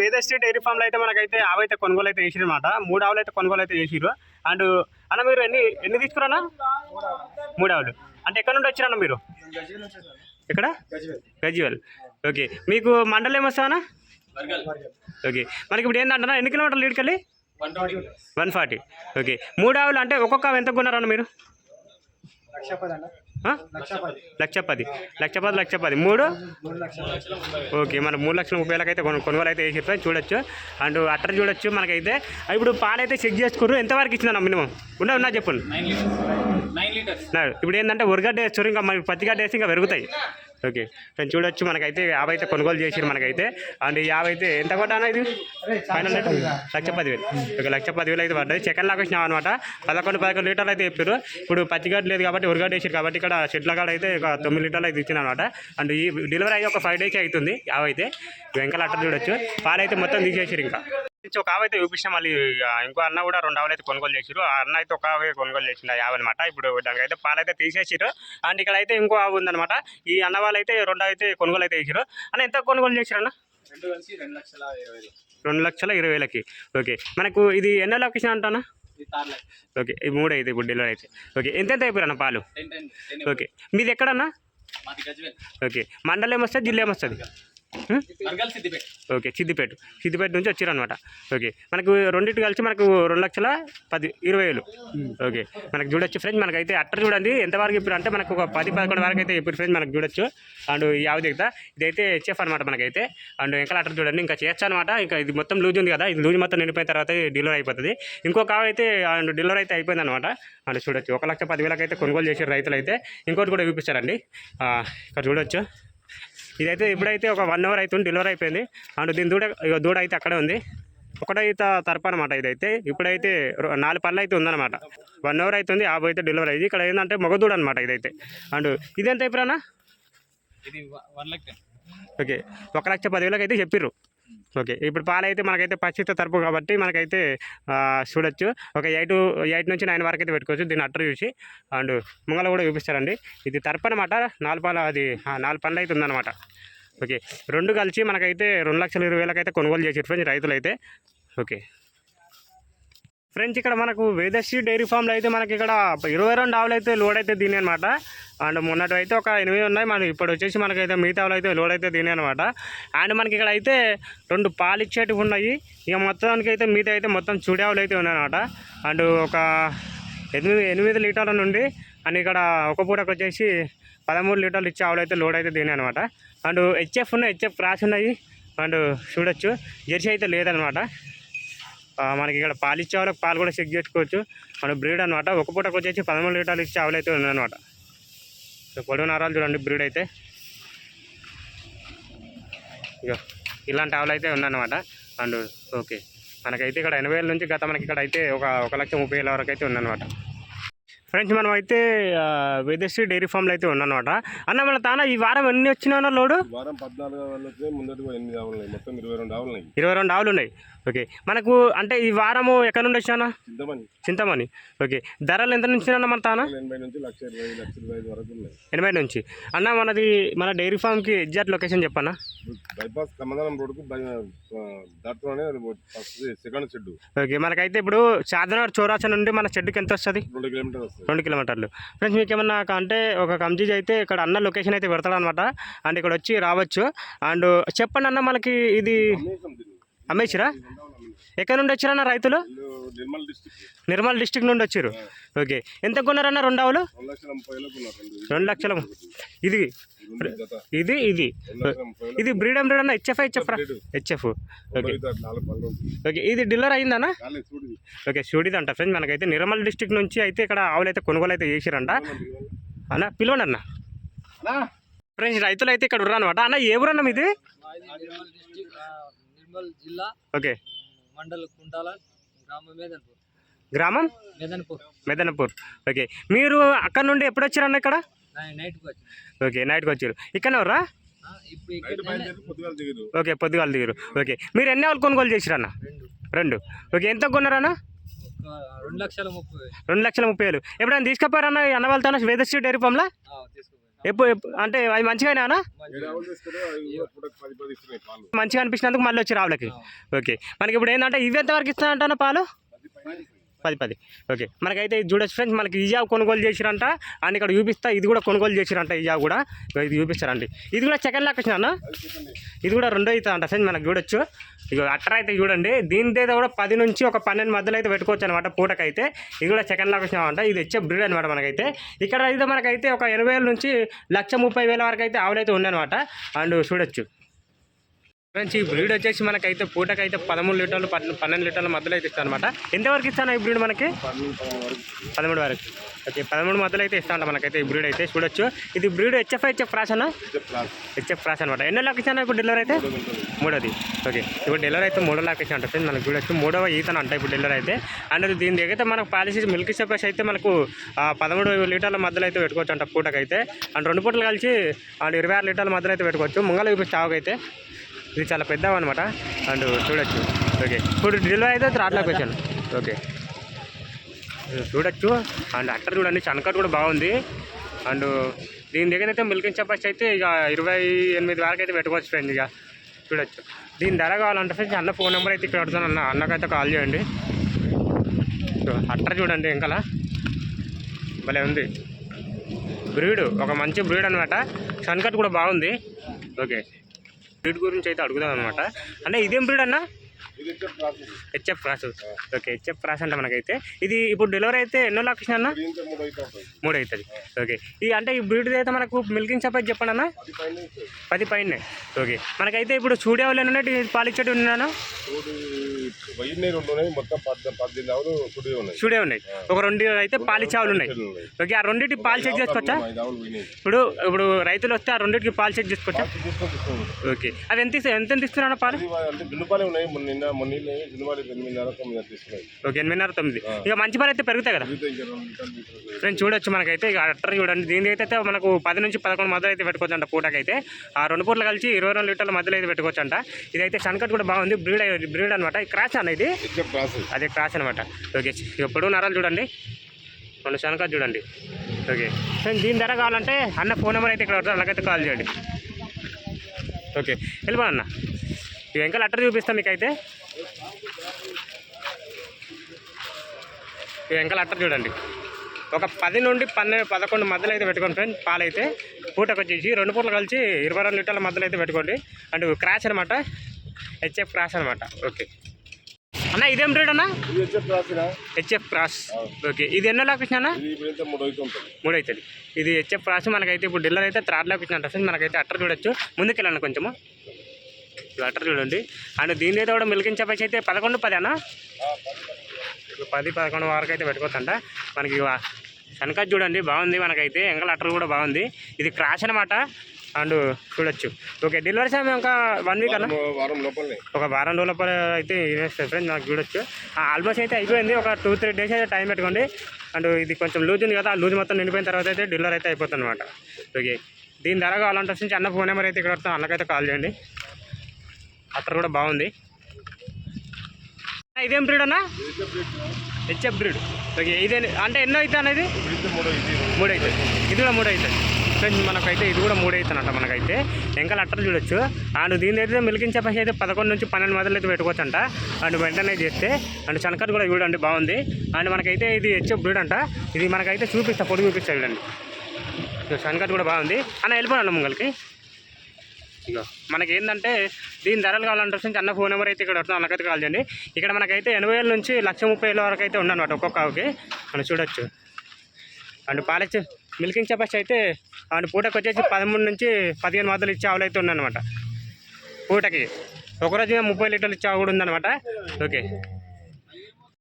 Vedasri dairy ఫామ్లో అయితే మనకైతే ఆవైతే కొనుగోలు అయితే చేసిరు అనమాట మూడు ఆవులు అయితే కొనుగోలు అయితే చేసిరు అండ్ అన్న మీరు ఎన్ని ఎన్ని తీసుకురానా మూడు ఆవులు. అంటే ఎక్కడ నుండి వచ్చిరన్న మీరు? ఎక్కడ? గజ్వేల్. ఓకే. మీకు మండలం ఏమొస్తానా ఓకే. మనకి ఇప్పుడు ఏంటంటే ఎన్ని కిలోమీటర్లు లీడ్కెళ్ళి వన్ ఫార్టీ. ఓకే. మూడు ఆవులు అంటే ఒక్కొక్క ఎంత కొన్నారన్న మీరు? లక్ష పది లక్ష పది లక్ష పది మూడు? ఓకే మన మూడు లక్షల ముప్పై వేలకు అయితే కొను కొనుగోలు అయితే వేసి చూడొచ్చు. అండ్ అట్టర్ చూడొచ్చు మనకైతే. ఇప్పుడు పాలైతే చెక్ చేసుకుర్రు ఎంతవరకు ఇచ్చిందన్న మినిమం? ఉన్నా ఉన్నా చెప్పండి ఇప్పుడు ఏంటంటే ఉరగడ్డ వేస్తారు ఇంకా మరి పత్తిగడ్డ వేసి ఇంకా పెరుగుతాయి. ఓకే. ఫ్రెండ్ చూడొచ్చు మనకైతే యాభై అయితే కొనుగోలు చేసారు మనకైతే. అండ్ ఈ యాభై అయితే ఎంత కొట్టానా ఇది? Final rate? లక్ష పదివేలు. ఓకే లక్ష పదివేలు అయితే పడ్డది. సెకండ్ లాగా వచ్చినాం అనమాట పదకొండు పదకొండు లీటర్లు అయితే చెప్పారు ఇప్పుడు పచ్చిగడ్డ లేదు కాబట్టి ఉరగడ్డ వేసారు కాబట్టి ఇక్కడ చెట్ల కాడ అయితే ఒక తొమ్మిది లీటర్లు అయితే ఇచ్చిన అనమాట అండ్ ఈ డెలివరీ అయితే ఒక ఫైవ్ డేస్ అవుతుంది యాభై అయితే వెంకల అట్ట చూడొచ్చు. పాలైతే మొత్తం తీసేసారు ఇంకా. నుంచి ఒక ఆవు అయితే చూపించాం మళ్ళీ ఆ, ఇంకో అన్న కూడా రెండు ఆవులు అయితే కొనుగోలు చేసిరు ఆ అన్న అయితే ఒక ఆవే కొనుగోలు చేసిండు ఆ యాభై అనమాట ఇప్పుడు దానికైతే అయితే తీసేసిరు అండ్ ఇక్కడ అయితే ఇంకో ఆవు ఉందన్నమాట. ఈ అన్న వాళ్ళు అయితే రెండు అయితే కొనుగోలు అయితే చేసిరు అన్న ఎంత కొనుగోలు చేసిరు అన్న? రెండు లక్షల ఇరవై వేలకి. ఓకే. మనకు ఇది ఎన్నో లొకేషన్ అంటానా? ఓకే. ఈ మూడు అయితే ఇప్పుడు డెలివరీ అయితే. ఓకే. ఎంత ఎంత అయిపోయారు అన్న పాలు? ఓకే. మీది ఎక్కడన్నా? ఓకే. మండలం ఏమొస్తుంది? జిల్లా ఏమొస్తుంది? ఓకే సిద్దిపేట. సిద్దిపేట నుంచి వచ్చారనమాట ఓకే మనకు రెండింటి కలిసి మనకు రెండు లక్షల పది ఇరవై వేలు. ఓకే మనకు చూడొచ్చు ఫ్రెండ్స్ మనకైతే అట్టర్ చూడండి ఎంతవరకు ఇప్పుడు అంటే మనకు ఒక పది పదకొండు వరకు అయితే ఇప్పుడు ఫ్రెండ్స్ మనకు చూడొచ్చు. అండ్ ఈ ఆవు దిగుతా ఇదైతే హెచ్ఎఫ్ అనమాట మనకైతే. అండ్ వెంకల అట్టర్ చూడండి ఇంకా చేయొచ్చు అనమాట ఇంకా ఇది మొత్తం లూజ్ ఉంది కదా ఇది లూజ్ మొత్తం నిండిపోయిన తర్వాత డెలివరీ అయిపోతుంది. ఇంకొక అయితే అండ్ డెలివరీ అయితే అయిపోయింది అనమాట అండ్ చూడొచ్చు ఒక లక్ష పదివేలకు అయితే కొనుగోలు చేసారు రైతులు అయితే ఇంకోటి కూడా చూపిస్తారండి. ఇక్కడ చూడొచ్చు. ఇదైతే ఇప్పుడైతే ఒక వన్ అవర్ అవుతుంది డెలివరీ అయిపోయింది. అండ్ దీని దూడ దూడ అయితే అక్కడే ఉంది. ఒకటైతే తరపు అనమాట ఇదైతే. ఇప్పుడైతే నాలుగు పళ్ళు అయితే ఉందన్నమాట. వన్ అవర్ అవుతుంది యాభై అయితే డెలివరీ అయ్యింది. ఇక్కడ ఏంటంటే మగదూడ అనమాట ఇదైతే. అండ్ ఇదెంత అయిపోయినా ఓకే. ఒక లక్ష పదివేలకు అయితే చెప్పిర్రు. ఓకే. ఇప్పుడు పాలైతే మనకైతే పచ్చిత తరపు కాబట్టి మనకైతే చూడొచ్చు. ఒక ఎయిట్ ఎయిట్ నుంచి నైన్ వరకు అయితే పెట్టుకోవచ్చు దీన్ని అట్టర్ చూసి. అండ్ ముంగల కూడా చూపిస్తారండి. ఇది తరపు అనమాట నాలుగు పాల అది నాలుగు పనులు అయితే ఉందన్నమాట. ఓకే. రెండు కలిసి మనకైతే రెండు లక్షల ఇరవై వేలకైతే కొనుగోలు చేసి ఫ్రెండ్స్ రైతులు అయితే ఓకే. ఫ్రెండ్స్ ఇక్కడ మనకు వేదశ్రీ డైరీ ఫామ్లో అయితే మనకి ఇక్కడ ఇరవై రెండు ఆవులు అయితే లోడ్ అయితే దీని అనమాట అండ్ మొన్నటి అయితే ఒక ఎనిమిది ఉన్నాయి. మనకి ఇప్పుడు వచ్చేసి మనకైతే మిగతా ఆవులు అయితే లోడ్ అయితే దీని అనమాట అండ్ మనకి ఇక్కడ అయితే రెండు పాలు ఇచ్చేటివి ఉన్నాయి. ఇక మొత్తానికి అయితే మిగతా అయితే మొత్తం చూడే ఆవులు అయితే ఉన్నాయన్నమాట. అండ్ ఒక ఎనిమిది ఎనిమిది లీటర్ల నుండి అండ్ ఇక్కడ ఒక పూటకు వచ్చేసి పదమూడు లీటర్లు ఇచ్చే ఆవులు అయితే లోడ్ అయితే దీని అనమాట అండ్ హెచ్ఎఫ్ ఉన్నాయి హెచ్ఎఫ్ క్రాస్ ఉన్నాయి. అండ్ చూడొచ్చు. జెర్సీ అయితే లేదనమాట మనకి ఇక్కడ పాలు ఇచ్చే వాళ్ళకి పాలు కూడా చెక్ చేసుకోవచ్చు. మన బ్రీడ్ అనమాట ఒక పూటకు వచ్చేసి పదమూడు లీటర్లు ఇచ్చే ఆవులు అయితే ఉందన్నమాట. సో పొడవు నరాలు చూడండి బ్రీడ్ అయితే. ఇక ఇలాంటి ఆవులు అయితే ఉందన్నమాట. And okay. మనకైతే ఇక్కడ ఎనభై వేల నుంచి గత మనకి ఇక్కడ అయితే ఒక ఒక లక్ష ముప్పై వేల వరకు అయితే ఉందన్నమాట. ఫ్రెండ్స్ మనం అయితే ఆ, వేదశ్రీ డైరీ ఫామ్లో అయితే ఉన్నానమాట అన్న మన తాన ఈ వారం ఎన్ని వచ్చినా లోడు? వారం పద్నాలుగు ఎనిమిది ఆవులు మొత్తం ఇరవై రెండు ఆవులు ఉన్నాయి. ఇరవై రెండు ఆవులు ఉన్నాయి. ఓకే. మనకు అంటే ఈ వారము ఎక్కడ నుండి వచ్చానా చింతమణి ఓకే. ధరలు ఎంత నుంచి అన్న మన తాన? ఎనభై నుంచి లక్ష ఇరవై లక్ష ఇరవై వరకు ఎనభై నుంచి. అన్న మనది మన డైరీ ఫామ్కి ఎగ్జాక్ట్ లొకేషన్ చెప్పన్నా బైపాస్ కమ్మదనం రోడ్డుకు బై దాటులోనే ఫస్ట్ సెకండ్ షెడ్ ఓకే మనకైతే ఇప్పుడు చార్దనగర్ చౌరాచా నుండి మన షెడ్కి ఎంత వస్తుంది? రెండు కిలోమీటర్ వస్తుంది. రెండు కిలోమీటర్లు. ఫ్రెండ్స్ మీకు ఏమన్నా అంటే ఒక కంజీజ్ అయితే ఇక్కడ అన్న లొకేషన్ అయితే పెడతాడు అనమాట అండ్ ఇక్కడ వచ్చి రావచ్చు. అండ్ చెప్పండి అన్న మనకి ఇది. అమ్మేసిరా ఎక్కడ నుండి వచ్చారన్న రైతులు? నిర్మల్ డిస్టిక్ నుండి వచ్చారు. ఓకే. ఎంత కొన్నారన్న రెండు ఆవులు? రెండు లక్షల ఇది ఇది ఇది. ఇది బ్రీడ్ బ్రీడ్ అన్న? హెచ్ఎఫ్ హెచ్ఎఫ్ రా? HF okay. ఓకే. ఇది డీలర్ అయిందన్నా? ఇది. ఓకే చూడిది అంట ఫ్రెండ్స్. మనకైతే నిర్మల్ డిస్టిక్ నుంచి అయితే ఇక్కడ ఆవులు అయితే కొనుగోలు అయితే చేసిరంట. అన్న పిలవండి అన్న. ఫ్రెండ్స్ రైతులు అయితే ఇక్కడ ఉన్నారు అనమాట అన్న ఏ ఊరన్న జిల్లా. ఓకే. మండల్ కుంటాల గ్రామం మేదన్పూర్. గ్రామం? మేదన్పూర్. మెదనపూర్. ఓకే. మీరు అక్కడ నుండి ఎప్పుడు వచ్చారన్న ఇక్కడ? నైట్కి ఓకే నైట్కి వచ్చారు. ఇక్కడ ఎవరా ఓకే పొద్దుగాల దిగురు. ఓకే. మీరు ఎన్ని ఆవులు కొనుగోలు చేసిరన్న? రెండు. రెండు. ఓకే ఎంత కొన్నారన్న? రెండు లక్షల ముప్పై వేలు. రెండు లక్షల ముప్పై వేలు. ఎప్పుడైనా తీసుకుపోయారన్న అన్న వాళ్ళతో వేదశ్రీ డైరీ ఫామ్లో? ఎప్పుడు అంటే అవి మంచిగా మంచిగా అనిపించినందుకు మళ్ళీ వచ్చి రావులకి. ఓకే. మనకి ఇప్పుడు ఏంటంటే ఇవి ఎంతవరకు ఇస్తానంటాను పాలు? పది పది. ఓకే. మనకైతే ఇది చూడొచ్చు ఫ్రెండ్స్ మనకి జాబ్ కొనుగోలు చేసిరంట అండ్ ఇక్కడ చూపిస్తా ఇది కూడా కొనుగోలు చేసిరంట జాబ్ కూడా. ఇది చూపిస్తారండి. ఇది కూడా సెకండ్ లాక్ వచ్చినా ఇది కూడా రెండో అయితే అంట ఫ్రెండ్స్ మనకు చూడొచ్చు. ఇక అట్టర్ అయితే చూడండి. దీని కూడా పది నుంచి ఒక పన్నెండు మధ్యలో అయితే పెట్టుకోవచ్చు అనమాట పూటకైతే. ఇది కూడా సెకండ్ లొకేషన్ అంట. ఇది వచ్చే బ్రీడ్ అనమాట మనకైతే. ఇక్కడ అయితే మనకైతే ఒక ఎనభై వేల నుంచి లక్ష ముప్పై వేల వరకు అయితే ఆవులు అయితే ఉన్నాయన్నమాట అండ్ చూడొచ్చు. ఫ్రెండ్స్ ఈ బ్రీడ్ వచ్చేసి మనకైతే పూటకైతే పదమూడు లీటర్లు పన్నెండు లీటర్ల మధ్యలో అయితే ఇస్తాను అనమాట ఎంతవరకు ఇస్తాను ఈ బ్రీడ్ మనకి? పదమూడు వరకు. ఓకే పదమూడు మధ్యలో అయితే ఇస్తాను మనకైతే ఈ బ్రీడ్ అయితే చూడొచ్చు. ఇది బ్రీడ్ హెచ్ఎఫ్ హెచ్ఎఫ్ రాస్ అన్న? హెచ్ఎఫ్ రాస్ అనమాట ఎన్నో లాక్ ఇచ్చాను ఇప్పుడు డెలివరీ అయితే? మూడోది. ఓకే ఇప్పుడు డెలివరీ అయితే మూడో లాక్ ఇచ్చి ఉంటుంది మనకు చూడొచ్చు. మూడవ ఈతన అంట ఇప్పుడు డెలివరీ అయితే. అండ్ దీని దగ్గర అయితే మనకు పాలసీ మిల్క్ సప్లైస్ అయితే మనకు పదమూడు లీటర్ల మధ్యలో అయితే పెట్టుకోవచ్చు అంట పూటకైతే. అండ్ రెండు పూటలు కలిసి అండ్ ఇరవై ఆరు లీటర్ల మధ్యలో అయితే పెట్టుకోవచ్చు. ముంగల చూపిస్తే ఆవుకైతే ఇది చాలా పెద్దవి అనమాట అండ్ చూడొచ్చు. ఓకే ఇప్పుడు డెలివరీ అయితే త్రాట్లోకి వచ్చాను ఓకే. చూడొచ్చు. అండ్ అట్టర్ చూడండి చనకట్ కూడా బాగుంది. అండ్ దీని దగ్గర అయితే మిల్కింగ్ కెపాసిటీ అయితే ఇక ఇరవై ఎనిమిది వరకు అయితే పెట్టుకోవచ్చు ఫ్రెండ్ ఇక. చూడొచ్చు. దీని ధర కావాలంటే ఫ్రెండ్స్ అన్న ఫోన్ నెంబర్ అయితే ఇక్కడ పెడతాను అన్న అన్నకైతే కాల్ చేయండి. అట్టర్ చూడండి ఇంకా భలే ఉంది. బ్రీడ్ ఒక మంచి బ్రీడ్ అనమాట సన్కట్ కూడా బాగుంది. ఓకే. బ్రీడ్ గురించి అయితే అడుగుదాం అనమాట అంటే ఇదేం బ్రీడ్ అన్నా? HF cross okay HF cross అంటే మనకైతే. ఇది ఇప్పుడు డెలివరీ అయితే ఎన్నో లక్షలు అన్న? మూడు అవుతుంది ఓకే ఈ అంటే ఈ బ్రీడ్ అయితే మనకు మిల్కింగ్ సప్లై చెప్పండి అన్న. పది పైన ఓకే మనకైతే ఇప్పుడు స్టూడియోలో ఉన్నట్టు పాలిచ్చేటి ఉన్నాను చూడు ఉన్నాయి. ఉన్నాయి. స్టూడియో ఉన్నాయి. ఒక రెండు అయితే పాలిచ్చావులు ఉన్నాయి. ఉన్నాయి. ఓకే ఆ రెండింటి పాలు చెక్ చేసుకోవచ్చా? ఇప్పుడు ఇప్పుడు రైతులు వస్తే ఆ రెండింటికి పాలు చెక్ చేసుకోవచ్చా? ఓకే అవి ఎంత ఎంత ఎంత ఇస్తున్నా పాలు? ఇది ఉన్నాయి. నిన్న మొన్న నీళ్ళు దున్నుపాలి ఎనిమిదిన్నర తొమ్మిది తీసుకున్నాయి ఓకే ఎనిమిదిన్నర తొమ్మిది. ఇక మంచి పాలు అయితే పెరుగుతాయి కదా? ఫ్రెండ్స్ చూడొచ్చు మనకైతే ఇక అట్టర్ చూడండి. దీని అయితే మనకు పది నుంచి పదకొండు మధ్యలో అయితే పెట్టుకోవచ్చు అంట పూటకైతే. ఆ రెండు పూటలు కలిసి ఇరవై రెండు లీటర్ల మధ్యలో అయితే పెట్టుకోవచ్చు అంట ఇదైతే సన్కట్ కూడా బాగుంది. బ్రీడ్ బ్రీడ్ అనమాట ఎగ్జాక్ట్ క్లాస్ అదే క్రాష్ అనమాట ఓకే ఇక పొడవు నరాలు చూడండి. రెండు శనకలు చూడండి. ఓకే. ఫ్రెండ్స్ దీని ధర కావాలంటే అన్న ఫోన్ నెంబర్ అయితే ఇక్కడ అలాగైతే కాల్ చేయండి. ఓకే వెళ్ళిపో అన్న. ఇక ఇంకా లెటర్ చూపిస్తాం మీకైతే. ఇక ఇంకా లెటర్ చూడండి. ఒక పది నుండి పన్నెండు పదకొండు మధ్యలో అయితే పెట్టుకోండి ఫ్రెండ్ పాలైతే. పూటకు వచ్చేసి రెండు పూటలు కలిసి ఇరవై రెండు లీటర్ల మధ్యలో అయితే పెట్టుకోండి. అండ్ క్రాష్ అనమాట హెచ్ఎఫ్ క్రాష్ అనమాట ఓకే. అన్న ఇదేం రేట్ అన్న? HF cross okay. ఇది ఎన్నో లాక్ వచ్చినా ఇది ఇప్పుడు ఎంత మూడు అవుతుంది ఇది హెచ్ఎఫ్ క్రాస్ మనకైతే ఇప్పుడు డిల్లర్ అయితే థర్డ్ లాక్ వచ్చినట్టు వస్తుంది మనకైతే అట్టర్ చూడొచ్చు. ముందుకెళ్ళండి కొంచెము. అట్టర్ చూడండి. అండ్ దీని అయితే కూడా మిల్కింగ్ చెప్పేసి అయితే పదకొండు పది అన్న ఇప్పుడు పది పదకొండు వరకు అయితే పెట్టుకోవచ్చంట. మనకి శనకాజ్ చూడండి బాగుంది మనకైతే. ఎంగల్ అట్టర్ కూడా బాగుంది. ఇది క్రాష్ అనమాట అండ్ చూడొచ్చు. ఓకే డెలివరీ సమయం ఇంకా వన్ వీక్ అన్న? ఒక వారం లోపల అయితే ఫ్రెండ్స్ నాకు చూడొచ్చు. ఆల్మోస్ట్ అయితే అయిపోయింది. ఒక టూ త్రీ డేస్ అయితే టైం పెట్టుకోండి. అండ్ ఇది కొంచెం లూజ్ ఉంది కదా ఆ లూజ్ మొత్తం నిండిపోయిన తర్వాత అయితే డెలివరీ అయితే అయిపోతుంది అనమాట ఓకే దీని ధర కావాలంటే వచ్చి అన్న ఫోన్ నెంబర్ అయితే ఇక్కడ వస్తాం అన్నకైతే కాల్ చేయండి. అక్కడ కూడా బాగుంది. ఇదేం బ్రీడ్ అన్న? HF breed. ఓకే ఇదే అంటే ఎన్నో అయితే అనేది ఇప్పుడు మూడు అవుతుంది ఇది కూడా మూడు అవుతుంది ఫ్రెండ్స్ మనకైతే ఇది కూడా మూడు అవుతుంది అంట మనకైతే. వెంకల అట్టలు చూడొచ్చు. అండ్ దీని అయితే మిల్కింగ్ చెప్పేసి అయితే పదకొండు నుంచి పన్నెండు మధ్యలో అయితే పెట్టుకోవచ్చు అంట అండ్ వెంటనే చేస్తే అండ్ చనకర్ కూడా చూడండి బాగుంది. అండ్ మనకైతే ఇది హెచ్ఎఫ్ బ్రీడ్ అంట. ఇది మనకైతే చూపిస్తా పొడి చూపిస్తా చూడండి. ఇక కూడా బాగుంది. అన్న వెళ్ళిపోయాను ముంగల్కి. ఇక మనకి ఏంటంటే దీని ధరలు కావాలంటే వచ్చి అన్న ఫోన్ నెంబర్ అయితే ఇక్కడ వస్తుంది అన్నకైతే కాల్ చేయండి. ఇక్కడ మనకైతే ఎనభై వేల నుంచి లక్ష ముప్పై వేల వరకు అయితే ఉండనమాట ఒక్కొక్క ఆవుకి. మనం చూడొచ్చు. అండ్ పాలెచ్చు మిల్కింగ్ కెపాసిటీ అయితే అండ్ పూటకు వచ్చేసి పదమూడు నుంచి పదిహేను మధ్యలో ఇచ్చే ఆవులు అయితే ఉన్నాయన్నమాట పూటకి. ఒకరోజు ముప్పై లీటర్లు ఇచ్చే ఆవు కూడా ఉందన్నమాట. ఓకే.